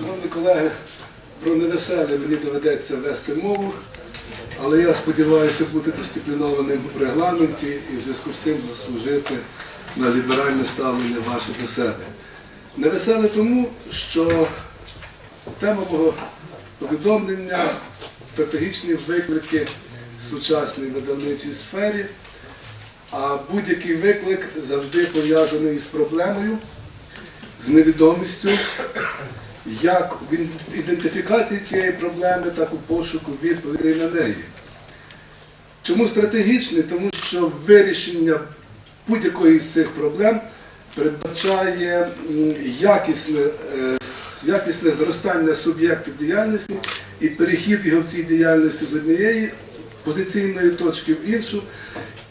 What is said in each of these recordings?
Шановні колеги, про невеселе мені доведеться вести мову, але я сподіваюся бути дисциплінованим в регламенті і в зв'язку з цим заслужити на ліберальне ставлення ваше до себе. Невеселе тому, що тема мого повідомлення стратегічні виклики в сучасній видавничій сфері, а будь-який виклик завжди пов'язаний з проблемою, з невідомістю, як в ідентифікації цієї проблеми, так і в пошуку відповідей на неї. Чому стратегічний? Тому що вирішення будь-якої з цих проблем передбачає якісне, е, якісне зростання суб'єктів діяльності і перехід його в цій діяльності з однієї позиційної точки в іншу.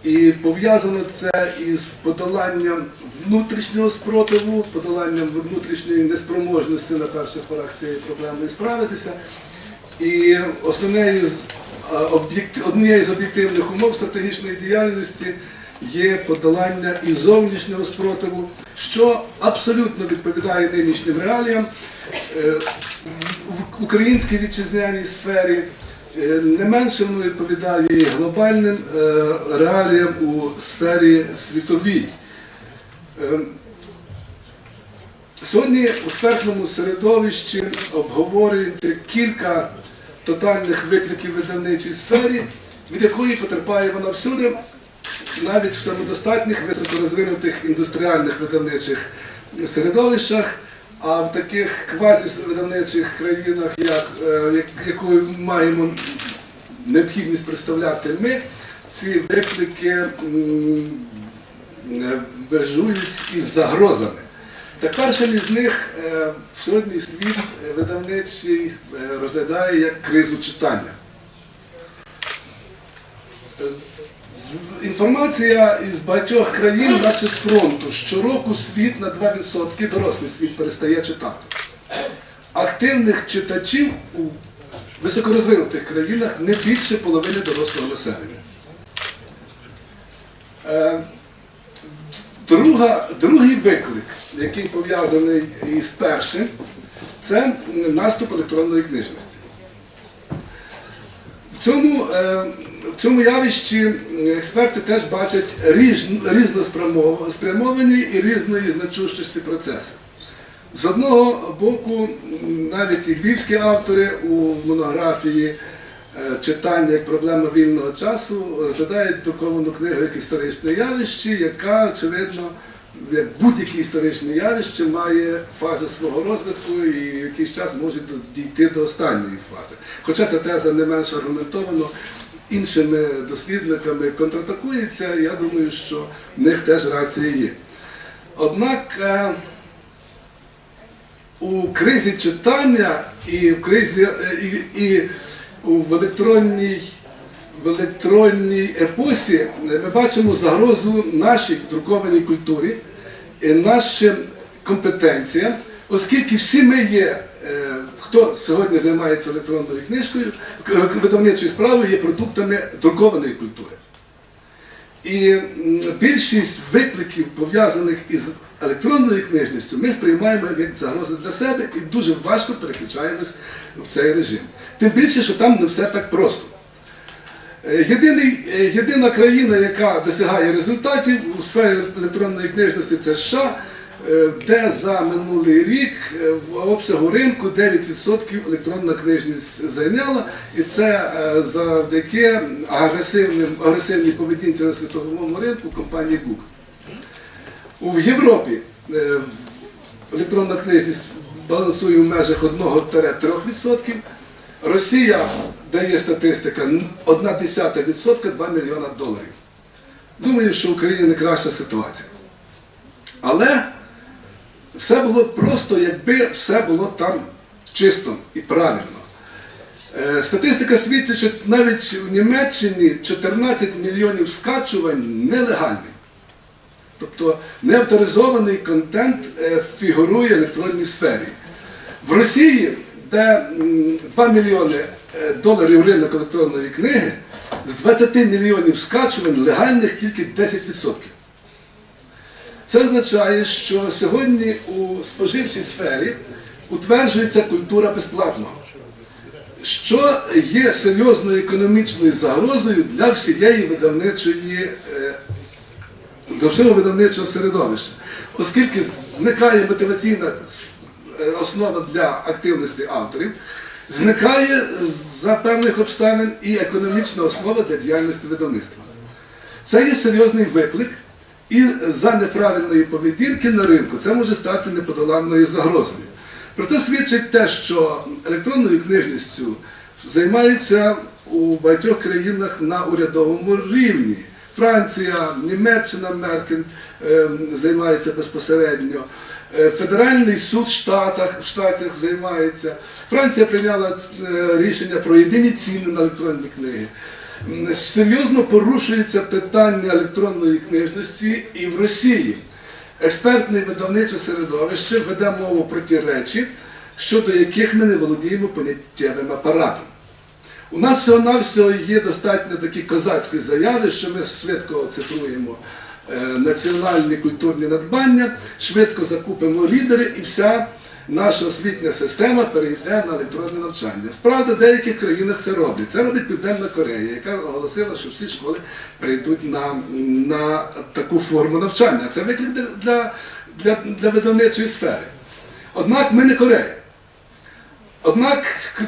І пов'язано це із подоланням внутрішнього спротиву, подоланням внутрішньої неспроможності на перших порах з цією проблемою справитися. І основною однією з об'єктивних умов стратегічної діяльності є подолання і зовнішнього спротиву, що абсолютно відповідає нинішнім реаліям. Е, В українській вітчизняній сфері не менше воно відповідає глобальним е, реаліям у сфері світовій. Е, Сьогодні у експертному середовищі обговорюється кілька тотальних викликів видавничій сфері, від якої потерпає вона всюди, навіть в самодостатніх високорозвинутих індустріальних видавничих середовищах, а в таких квазівидавничих країнах, е, як- якою маємо необхідність представляти ми, ці виклики е, межують із загрозами. Так першим із них е, сьогодні світ видавничий розглядає як кризу читання. Інформація із багатьох країн, наче з фронту, щороку світ на 2% дорослий світ перестає читати. Активних читачів у високорозвинутих країнах не більше половини дорослого населення. Е, Друга, другий виклик, який пов'язаний із першим, це наступ електронної книжності. В цьому, е, в цьому явищі експерти теж бачать різ, різноспрямовані і різної значущості процеси. З одного боку, навіть і львівські автори у монографії е, читання проблема вільного часу розглядають друковану книгу як історичне явище, яка, очевидно, як будь-яке історичне явище має фази свого розвитку і якийсь час може дійти до останньої фази. Хоча ця теза не менш аргументовано іншими дослідниками контратакується, я думаю, що в них теж рація є. Однак е, у кризі читання і в кризі е, і, і в електронній, в електронній епосі ми бачимо загрозу нашій друкованій культурі і нашим компетенціям, оскільки всі ми є, хто сьогодні займається електронною книжкою, видавничою справою, є продуктами друкованої культури. І більшість викликів, пов'язаних із електронною книжністю, ми сприймаємо як загрози для себе і дуже важко переключаємось в цей режим. Тим більше, що там не все так просто. Е, Єдиний, е, єдина країна, яка досягає результатів у сфері електронної книжності, це США, де за минулий рік е, в обсягу ринку 9% електронна книжність зайняла, і це е, завдяки агресивним, агресивній поведінці на світовому ринку компанії Google. У Європі е, електронна книжність балансує в межах 1-3%. Росія дає статистика 1 десята відсотка 2 мільйона доларів. Думаю, що в Україні не краща ситуація. Але все було просто, якби все було там чисто і правильно. Е, Статистика свідчить, що навіть в Німеччині 14 мільйонів скачувань нелегальні. Тобто неавторизований контент е, фігурує в електронній сфері. В Росії, де 2 мільйони е, доларів ринок електронної книги, з 20 мільйонів скачувань легальних тільки 10%. Це означає, що сьогодні у споживчій сфері утверджується культура безплатного, що є серйозною економічною загрозою для всієї видавничої е, всього видавничого середовища, оскільки зникає мотиваційна е, основа для активності авторів, зникає за певних обставин і економічна основа для діяльності видавництва. Це є серйозний виклик, і за неправильної поведінки на ринку це може стати неподоланною загрозою. Проте свідчить те, що електронною книжністю займаються у багатьох країнах на урядовому рівні. Франція, Німеччина, Меркель е, займається безпосередньо. Е, Федеральний суд в Штатах, в Штатах займається. Франція прийняла е, рішення про єдині ціни на електронні книги. Серйозно порушується питання електронної книжності і в Росії. Експертне видавниче середовище веде мову про ті речі, щодо яких ми не володіємо поняттєвим апаратом. У нас всього-навсього є достатньо такі козацькі заяви, що ми швидко цифруємо е, національні культурні надбання, швидко закупимо лідери і вся наша освітня система перейде на електронне навчання. Справді, в деяких країнах це роблять. Це робить Південна Корея, яка оголосила, що всі школи перейдуть на, на таку форму навчання. Це виклик для, для, для, для видавничої сфери. Однак ми не Корея. Однак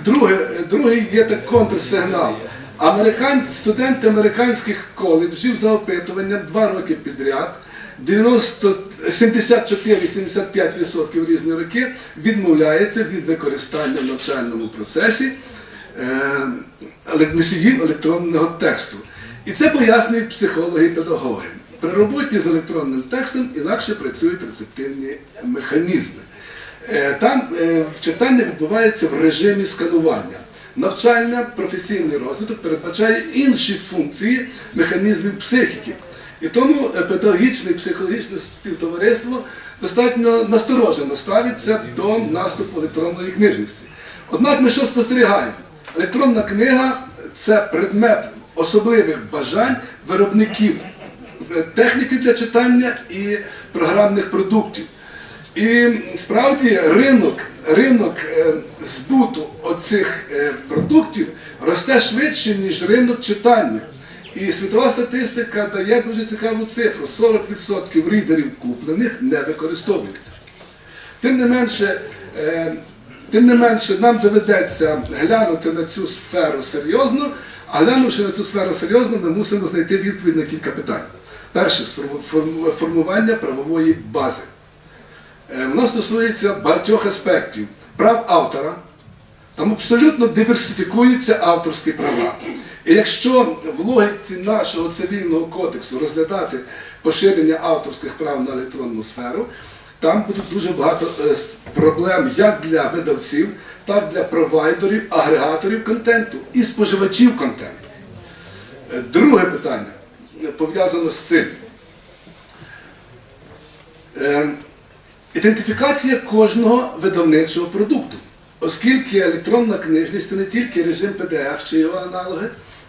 друге, другий є так контрсигнал. Американ, студенти американських коледжів за опитуванням два роки підряд, 90, 74-75% різні роки відмовляється від використання в навчальному процесі е, носіїв електронного тексту. І це пояснюють психологи і педагоги. При роботі з електронним текстом інакше працюють рецептивні механізми. Е, Там е, читання відбувається в режимі сканування. Навчання, професійний розвиток передбачає інші функції механізмів психіки. І тому е, педагогічне і психологічне співтовариство достатньо насторожено ставиться до наступу електронної книжності. Однак ми що спостерігаємо? Електронна книга це предмет особливих бажань виробників е, техніки для читання і програмних продуктів. І справді ринок, ринок е, збуту оцих продуктів росте швидше, ніж ринок читання. І світова статистика дає дуже цікаву цифру: 40% рідерів куплених не використовуються. Тим не менше, е, тим не менше, нам доведеться глянути на цю сферу серйозно, а глянувши на цю сферу серйозно, ми мусимо знайти відповідь на кілька питань. Перше формування правової бази. Е, Воно стосується багатьох аспектів. Прав автора, там абсолютно диверсифікуються авторські права. І якщо в логіці нашого цивільного кодексу розглядати поширення авторських прав на електронну сферу, там будуть дуже багато е, проблем як для видавців, так і для провайдерів, агрегаторів контенту і споживачів контенту. Е, Друге питання е, пов'язано з цим. Ідентифікація кожного видавничого продукту, оскільки електронна книжність це не тільки режим PDF чи його аналоги,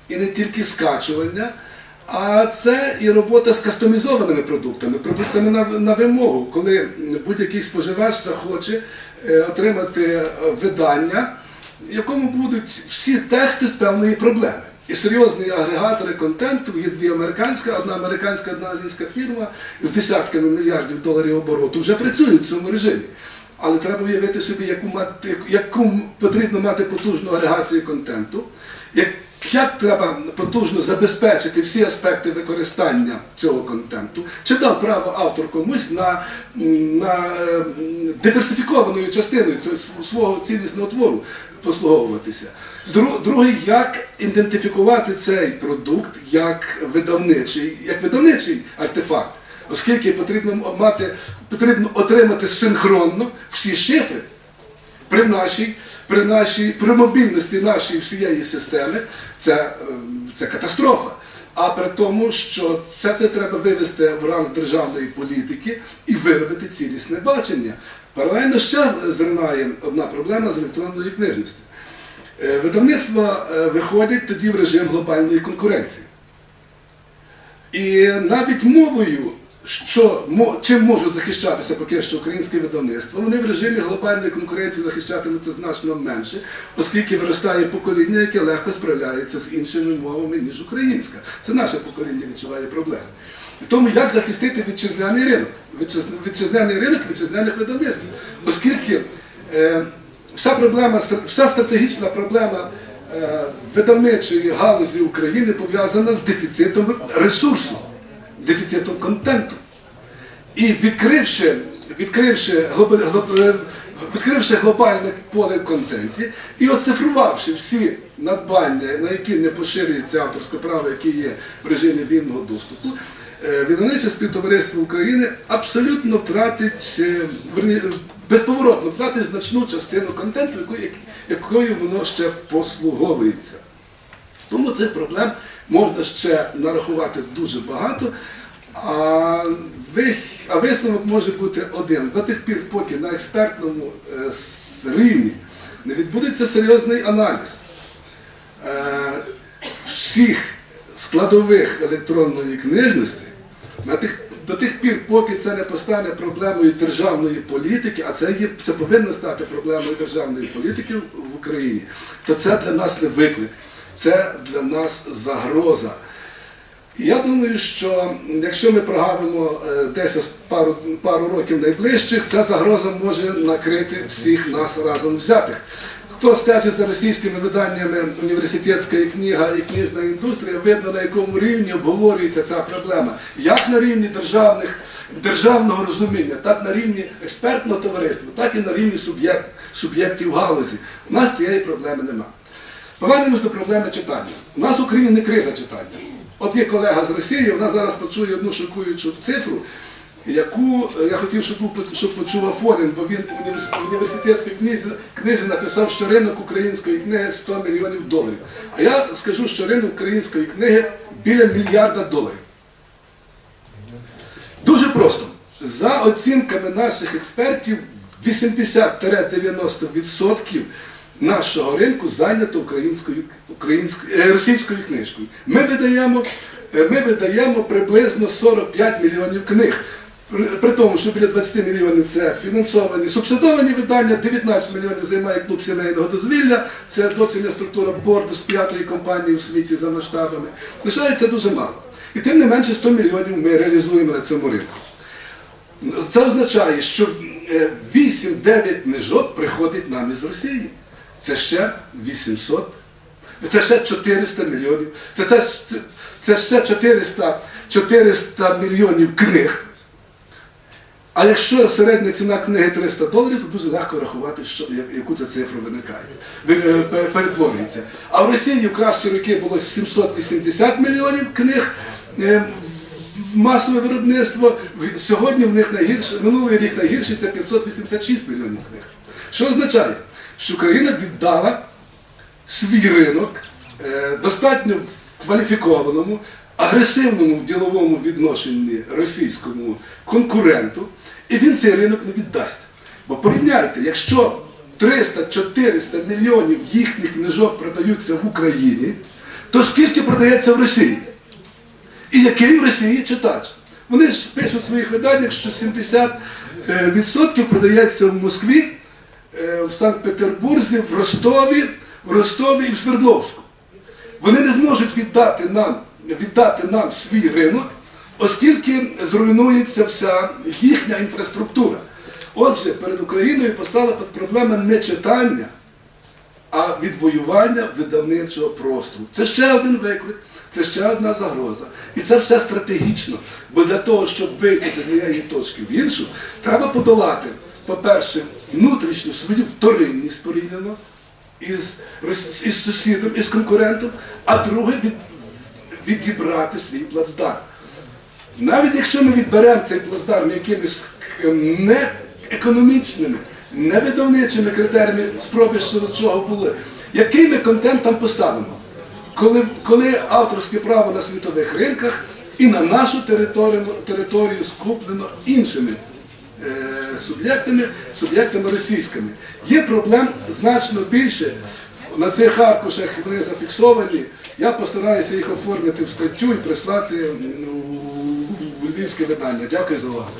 і не тільки скачування, а це і робота з кастомізованими продуктами, продуктами на, на вимогу, коли будь-який споживач захоче е, отримати е, видання, в якому будуть всі тексти з певної проблеми. І серйозні агрегатори контенту є дві американська, одна американська, одна англійська фірма з десятками мільярдів доларів обороту вже працюють в цьому режимі. Але треба уявити собі, яку, мати, яку потрібно мати потужну агрегацію контенту, як, як треба потужно забезпечити всі аспекти використання цього контенту, чи дав право автор комусь на, на е, диверсифікованою частиною цього свого цілісного твору послуговуватися. Дру- Другий, як ідентифікувати цей продукт як видавничий, як видавничий артефакт, оскільки потрібно мати, потрібно отримати синхронно всі шифри при нашій, при нашій, при мобільності нашої всієї системи, це, е, це катастрофа. А при тому, що все це треба вивести в ранг державної політики і виробити цілісне бачення. Паралельно ще зринає одна проблема з електронної книжності. Е, Видавництва е, виходять тоді в режим глобальної конкуренції. І навіть мовою що чим можуть захищатися поки що українське видавництво, вони в режимі глобальної конкуренції захищатимуться значно менше, оскільки виростає покоління, яке легко справляється з іншими мовами, ніж українська. Це наше покоління відчуває проблеми. Тому як захистити вітчизняний ринок? Вітчиз- Вітчизняний ринок вітчизняних видавництв. Оскільки е, вся проблема, вся стратегічна проблема е, видавничої галузі України пов'язана з дефіцитом ресурсу, дефіцитом контенту. І відкривши, відкривши, відкривши глобальне поле в контенті і оцифрувавши всі надбання, на які не поширюється авторське право, яке є в режимі вільного доступу, е, видавниче співтовариство України абсолютно втратить, е, безповоротно втратить значну частину контенту, якою воно ще послуговується. Тому цих проблем можна ще нарахувати дуже багато. А, а висновок може бути один. До тих пір, поки на експертному е, рівні не відбудеться серйозний аналіз е, всіх складових електронної книжності, на тих, до тих пір, поки це не постане проблемою державної політики, а це, є, це повинно стати проблемою державної політики в Україні, то це для нас не виклик, це для нас загроза. Я думаю, що якщо ми прогавимо е, десь пару, пару років найближчих, ця загроза може накрити всіх нас разом взятих. Хто стежить за російськими виданнями університетська книга і книжна індустрія, видно на якому рівні обговорюється ця проблема. Як на рівні державних, державного розуміння, так на рівні експертного товариства, так і на рівні суб'єкт, суб'єктів галузі. У нас цієї проблеми немає. Повернемось до проблеми читання. У нас в Україні не криза читання. От є колега з Росії, вона зараз почує одну шокуючу цифру, яку е, я хотів, щоб, щоб почув Афонін, бо він в університетській книзі, книзі написав, що ринок української книги 100 мільйонів доларів. А я скажу, що ринок української книги біля мільярда доларів. Дуже просто. За оцінками наших експертів, 80-90% нашого ринку зайнято українською, українською, е, російською книжкою. Ми видаємо, е, ми видаємо приблизно 45 мільйонів книг. При, тому, що біля 20 мільйонів це фінансовані, субсидовані видання, 19 мільйонів займає клуб сімейного дозвілля, це дочерня структура борду з п'ятої компанії в світі за масштабами. Лишається дуже мало. І тим не менше 100 мільйонів ми реалізуємо на цьому ринку. Це означає, що е, 8-9 книжок приходить нам із Росії. Це ще 800, це ще 400 мільйонів. Це, це, це, ще 400, 400 мільйонів книг. А якщо середня ціна книги 300 доларів, то дуже легко рахувати, що, яку це цифру виникає, ви- е, пе- перетворюється. А в Росії в кращі роки було 780 мільйонів книг. е, Масове виробництво сьогодні в них найгірше, минулий рік найгірший це 586 мільйонів книг. Що означає, що Україна віддала свій ринок е, достатньо кваліфікованому, агресивному в діловому відношенні російському конкуренту, і він цей ринок не віддасть. Бо порівняйте, якщо 300-400 мільйонів їхніх книжок продаються в Україні, то скільки продається в Росії? І який в Росії читач? Вони ж пишуть в своїх виданнях, що 70% продається в Москві, е, в Санкт-Петербурзі, в Ростові, в Ростові і в Свердловську. Вони не зможуть віддати нам, віддати нам свій ринок, оскільки зруйнується вся їхня інфраструктура. Отже, перед Україною постала проблема не читання, а відвоювання видавничого простору. Це ще один виклик, це ще одна загроза. І це все стратегічно. Бо для того, щоб вийти з однієї точки в іншу, треба подолати, по-перше, внутрішню свою вторинність порівняно із, із сусідом, із конкурентом, а друге від, відібрати свій плацдарм. Навіть якщо ми відберемо цей плацдарм якимись ем, не видавничими критеріями спроби щодо чого були, який ми контент там поставимо? Коли, коли авторське право на світових ринках і на нашу територію, територію скуплено іншими суб'єктами, суб'єктами російськими. Є проблем значно більше. На цих аркушах вони зафіксовані. Я постараюся їх оформити в статтю і прислати у львівське видання. Дякую за увагу.